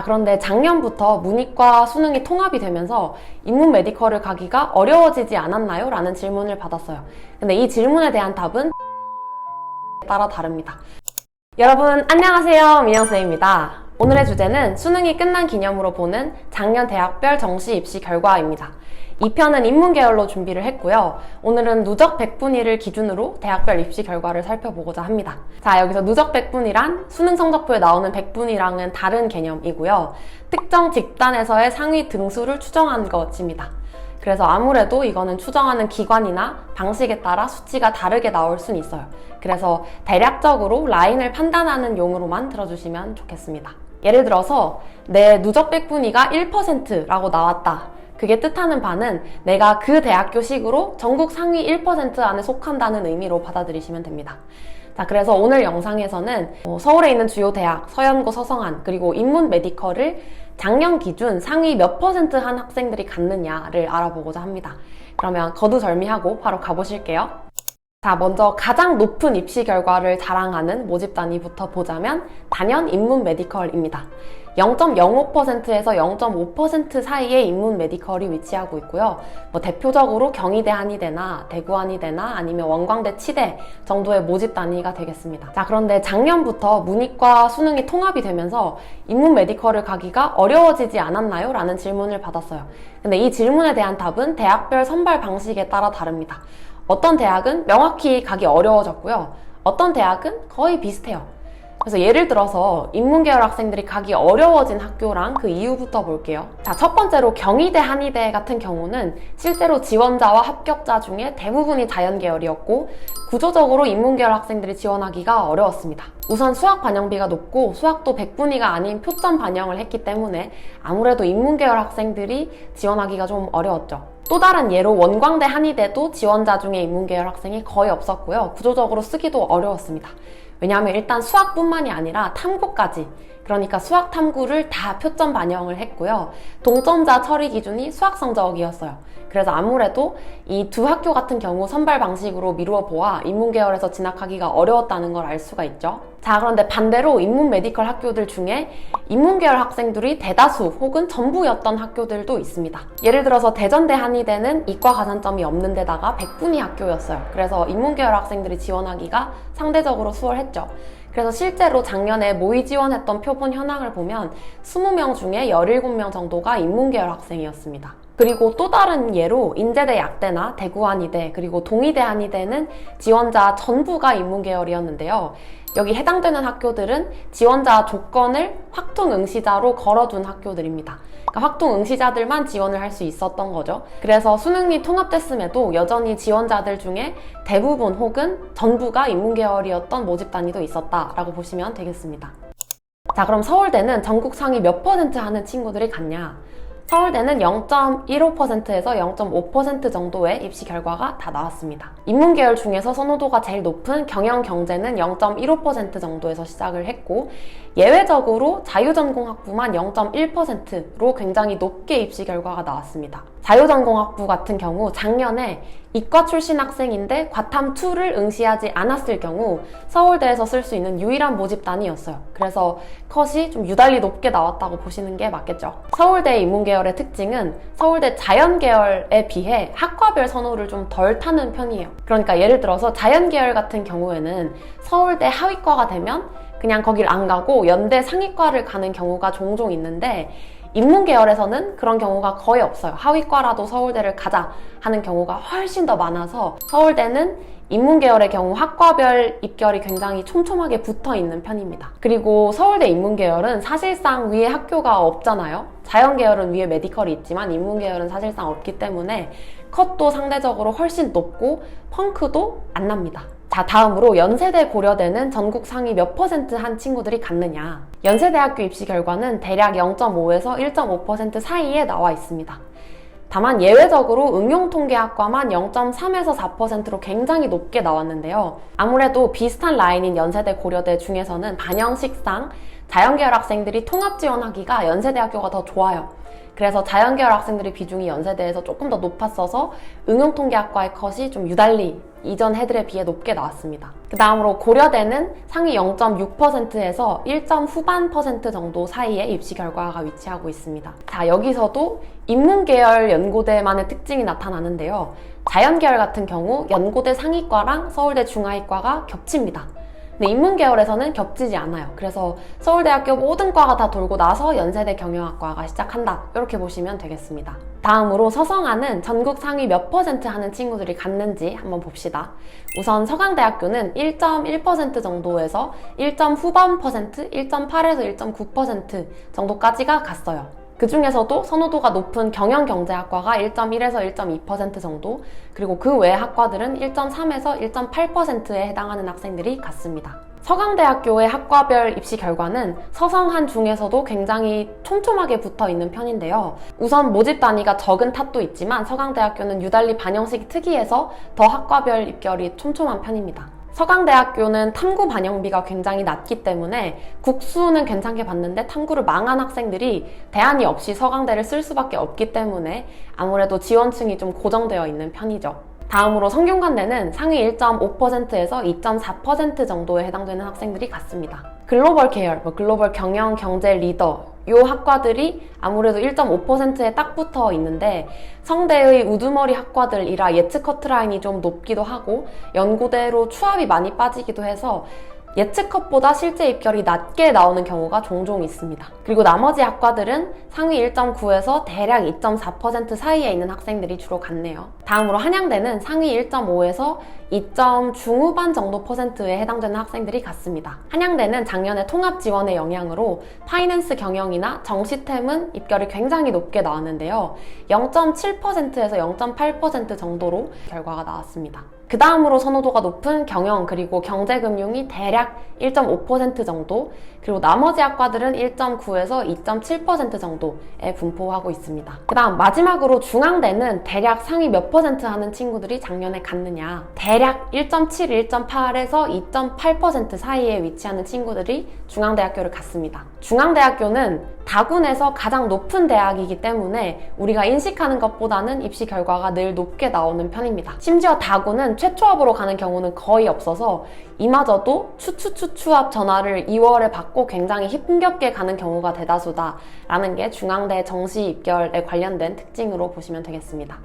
자, 그런데 작년부터 문이과 수능이 통합이 되면서 인문 메디컬을 가기가 어려워지지 않았나요? 라는 질문을 받았어요. 근데 이 질문에 대한 답은 따라 다릅니다. 여러분, 안녕하세요. 민영쌤입니다. 오늘의 주제는 수능이 끝난 기념으로 보는 작년 대학별 정시 입시 결과입니다. 2편은 인문 계열로 준비를 했고요. 오늘은 누적 100분위를 기준으로 대학별 입시 결과를 살펴보고자 합니다. 자, 여기서 누적 100분위란 수능 성적표에 나오는 100분위랑은 다른 개념이고요. 특정 집단에서의 상위 등수를 추정한 것입니다. 그래서 아무래도 이거는 추정하는 기관이나 방식에 따라 수치가 다르게 나올 순 있어요. 그래서 대략적으로 라인을 판단하는 용으로만 들어주시면 좋겠습니다. 예를 들어서 내 누적 백분위가 1%라고 나왔다. 그게 뜻하는 바는 내가 그 대학교식으로 전국 상위 1% 안에 속한다는 의미로 받아들이시면 됩니다. 자, 그래서 오늘 영상에서는 어, 서울에 있는 주요 대학, 서연고, 서성한, 그리고 인문 메디컬을 작년 기준 상위 몇 퍼센트 한 학생들이 갔느냐를 알아보고자 합니다. 그러면 거두절미하고 바로 가보실게요. 자, 먼저 가장 높은 입시 결과를 자랑하는 모집 단위부터 보자면 단연 인문 메디컬입니다. 0.05%에서 0.5% 사이에 인문 메디컬이 위치하고 있고요. 뭐 대표적으로 경희대 한의대나 대구 한의대나 아니면 원광대 치대 정도의 모집 단위가 되겠습니다. 자, 그런데 작년부터 문이과 수능이 통합이 되면서 인문 메디컬을 가기가 어려워지지 않았나요? 라는 질문을 받았어요. 근데 이 질문에 대한 답은 대학별 선발 방식에 따라 다릅니다. 어떤 대학은 명확히 가기 어려워졌고요. 어떤 대학은 거의 비슷해요. 그래서 예를 들어서 인문계열 학생들이 가기 어려워진 학교랑 그 이유부터 볼게요. 자, 첫 번째로 경희대, 한의대 같은 경우는 실제로 지원자와 합격자 중에 대부분이 자연계열이었고 구조적으로 인문계열 학생들이 지원하기가 어려웠습니다. 우선 수학 반영비가 높고 수학도 100분위가 아닌 표점 반영을 했기 때문에 아무래도 인문계열 학생들이 지원하기가 좀 어려웠죠. 또 다른 예로 원광대 한의대도 지원자 중에 인문계열 학생이 거의 없었고요. 구조적으로 쓰기도 어려웠습니다. 왜냐하면 일단 수학뿐만이 아니라 탐구까지 그러니까 수학 탐구를 다 표점 반영을 했고요. 동점자 처리 기준이 수학 성적이었어요. 그래서 아무래도 이 두 학교 같은 경우 선발 방식으로 미루어 보아 인문 계열에서 진학하기가 어려웠다는 걸 알 수가 있죠. 자, 그런데 반대로 인문 메디컬 학교들 중에 인문 계열 학생들이 대다수 혹은 전부였던 학교들도 있습니다. 예를 들어서 대전대 한의대는 이과 가산점이 없는 데다가 100분위 학교였어요. 그래서 인문 계열 학생들이 지원하기가 상대적으로 수월했죠. 그래서 실제로 작년에 모의 지원했던 표본 현황을 보면 20명 중에 17명 정도가 인문계열 학생이었습니다. 그리고 또 다른 예로 인제대 약대나 대구 한의대 그리고 동의대 한의대는 지원자 전부가 인문 계열이었는데요. 여기 해당되는 학교들은 지원자 조건을 확통 응시자로 걸어둔 학교들입니다. 그러니까 확통 응시자들만 지원을 할 수 있었던 거죠. 그래서 수능이 통합됐음에도 여전히 지원자들 중에 대부분 혹은 전부가 인문계열이었던 모집 단위도 있었다라고 보시면 되겠습니다. 자, 그럼 서울대는 전국 상위 몇 퍼센트 하는 친구들이 갔냐? 서울대는 0.15%에서 0.5% 정도의 입시 결과가 다 나왔습니다. 인문 계열 중에서 선호도가 제일 높은 경영 경제는 0.15% 정도에서 시작을 했고 예외적으로 자유전공 학부만 0.1%로 굉장히 높게 입시 결과가 나왔습니다. 자유전공학부 같은 경우 작년에 이과 출신 학생인데 과탐2를 응시하지 않았을 경우 서울대에서 쓸 수 있는 유일한 모집단이었어요. 그래서 컷이 좀 유달리 높게 나왔다고 보시는 게 맞겠죠. 서울대 인문계열의 특징은 서울대 자연계열에 비해 학과별 선호를 좀 덜 타는 편이에요. 그러니까 예를 들어서 자연계열 같은 경우에는 서울대 하위과가 되면 그냥 거길 안 가고 연대 상위과를 가는 경우가 종종 있는데 인문 계열에서는 그런 경우가 거의 없어요. 하위과라도 서울대를 가자 하는 경우가 훨씬 더 많아서 서울대는 인문 계열의 경우 학과별 입결이 굉장히 촘촘하게 붙어 있는 편입니다. 그리고 서울대 인문 계열은 사실상 위에 학교가 없잖아요. 자연 계열은 위에 메디컬이 있지만 인문 계열은 사실상 없기 때문에 컷도 상대적으로 훨씬 높고 펑크도 안 납니다. 자, 다음으로 연세대 고려대는 전국 상위 몇 퍼센트 한 친구들이 갔느냐. 연세대학교 입시 결과는 대략 0.5에서 1.5% 사이에 나와 있습니다. 다만 예외적으로 응용통계학과만 0.3에서 4%로 굉장히 높게 나왔는데요. 아무래도 비슷한 라인인 연세대 고려대 중에서는 반영식상 자연계열 학생들이 통합 지원하기가 연세대학교가 더 좋아요. 그래서 자연계열 학생들의 비중이 연세대에서 조금 더 높았어서 응용통계학과의 컷이 좀 유달리 이전 해들에 비해 높게 나왔습니다. 그 다음으로 고려대는 상위 0.6%에서 1점 후반 퍼센트 정도 사이에 입시 결과가 위치하고 있습니다. 자, 여기서도 인문 계열 연고대만의 특징이 나타나는데요. 자연 계열 같은 경우 연고대 상위과랑 서울대 중하위과가 겹칩니다. 근데 인문계열에서는 겹치지 않아요. 그래서 서울대학교 모든 과가 다 돌고 나서 연세대 경영학과가 시작한다. 이렇게 보시면 되겠습니다. 다음으로 서성하는 전국 상위 몇 퍼센트 하는 친구들이 갔는지 한번 봅시다. 우선 서강대학교는 1.1% 정도에서 1점 후반 퍼센트, 1.8에서 1.9% 정도까지가 갔어요. 그 중에서도 선호도가 높은 경영경제학과가 1.1에서 1.2% 정도, 그리고 그 외 학과들은 1.3에서 1.8%에 해당하는 학생들이 갔습니다. 서강대학교의 학과별 입시 결과는 서성한 중에서도 굉장히 촘촘하게 붙어 있는 편인데요. 우선 모집 단위가 적은 탓도 있지만 서강대학교는 유달리 반영식이 특이해서 더 학과별 입결이 촘촘한 편입니다. 서강대학교는 탐구 반영비가 굉장히 낮기 때문에 국수는 괜찮게 봤는데 탐구를 망한 학생들이 대안이 없이 서강대를 쓸 수밖에 없기 때문에 아무래도 지원층이 좀 고정되어 있는 편이죠. 다음으로 성균관대는 상위 1.5%에서 2.4% 정도에 해당되는 학생들이 갔습니다. 글로벌 계열, 뭐 글로벌 경영, 경제, 리더 이 학과들이 아무래도 1.5%에 딱 붙어 있는데 성대의 우두머리 학과들이라 예측 커트라인이 좀 높기도 하고 연고대로 추합이 많이 빠지기도 해서 예측 컷보다 실제 입결이 낮게 나오는 경우가 종종 있습니다. 그리고 나머지 학과들은 상위 1.9에서 대략 2.4% 사이에 있는 학생들이 주로 갔네요. 다음으로 한양대는 상위 1.5에서 2점 중후반 정도 퍼센트에 해당되는 학생들이 갔습니다. 한양대는 작년에 통합 지원의 영향으로 파이낸스 경영이나 정시템은 입결이 굉장히 높게 나왔는데요. 0.7%에서 0.8% 정도로 결과가 나왔습니다. 그 다음으로 선호도가 높은 경영 그리고 경제금융이 대략 1.5% 정도 그리고 나머지 학과들은 1.9에서 2.7% 정도에 분포하고 있습니다. 그 다음 마지막으로 중앙대는 대략 상위 몇 퍼센트 하는 친구들이 작년에 갔느냐 대략 1.7, 1.8에서 2.8% 사이에 위치하는 친구들이 중앙대학교를 갔습니다. 중앙대학교는 다군에서 가장 높은 대학이기 때문에 우리가 인식하는 것보다는 입시 결과가 늘 높게 나오는 편입니다. 심지어 다군은 최초합으로 가는 경우는 거의 없어서 이마저도 추추추추합 전화를 2월에 받고 굉장히 힘겹게 가는 경우가 대다수다라는 게 중앙대 정시 입결에 관련된 특징으로 보시면 되겠습니다.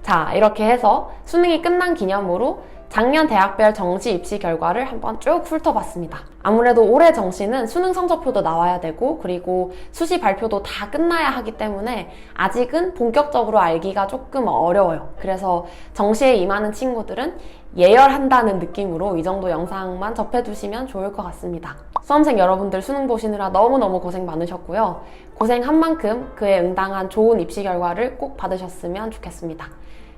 자, 이렇게 해서 수능이 끝난 기념으로 작년 대학별 정시 입시 결과를 한번 쭉 훑어봤습니다. 아무래도 올해 정시는 수능 성적표도 나와야 되고 그리고 수시 발표도 다 끝나야 하기 때문에 아직은 본격적으로 알기가 조금 어려워요. 그래서 정시에 임하는 친구들은 예열한다는 느낌으로 이 정도 영상만 접해두시면 좋을 것 같습니다. 수험생 여러분들 수능 보시느라 너무너무 고생 많으셨고요. 고생한 만큼 그에 응당한 좋은 입시 결과를 꼭 받으셨으면 좋겠습니다.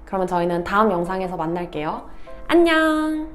그러면 저희는 다음 영상에서 만날게요. 안녕!